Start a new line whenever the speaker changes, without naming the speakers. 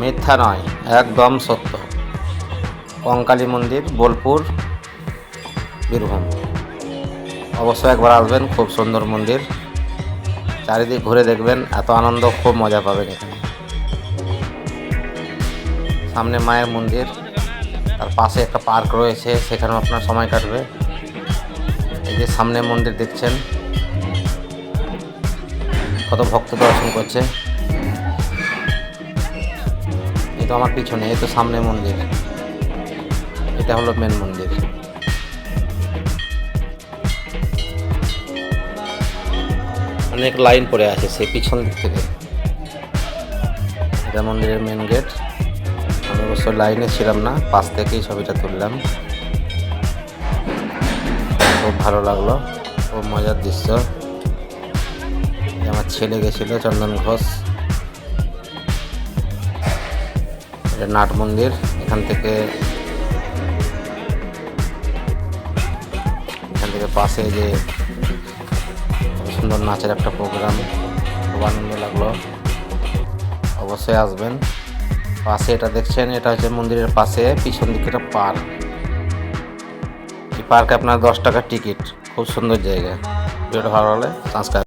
মিথ্যা নয়, একদম সত্য। কঙ্কালী মন্দির, বোলপুর, বীরভূম। অবশ্যই একবার আসবেন, খুব সুন্দর মন্দির। চারিদিক ঘুরে দেখবেন, এত আনন্দ, খুব মজা পাবেন এখানে। সামনে মায়ের মন্দির, তার পাশে একটা পার্ক রয়েছে, সেখানেও আপনার সময় কাটবে। এই যে সামনে মন্দির দেখছেন, কত ভক্ত দর্শন করছে। তো আমার পিছনে এই তো সামনে মন্দির। এটা হলো মেন মন্দির। অনেক লাইন পড়ে আছে সেই পিছন দিক থেকে। এটা মন্দিরের মেন গেট আমি অবশ্য লাইনে ছিলাম না, পাশ থেকেই ছবিটা তুললাম। খুব ভালো লাগল, খুব মজার দৃশ্য। আমার ছেলে গেছিল, চন্দন ঘোষ। এটা নাট মন্দির, এখান থেকে এখান থেকে পাশে যে সুন্দর নাচের একটা প্রোগ্রাম খুব আনন্দ লাগল। অবশ্যই আসবেন। পাশে এটা দেখছেন, এটা হচ্ছে মন্দিরের পাশে, পিছন দিকে একটা পার্ক এই পার্কে আপনার দশ টাকার টিকিট খুব সুন্দর জায়গা। ভিডিওটা ভালো লাগলে সাবস্ক্রাইব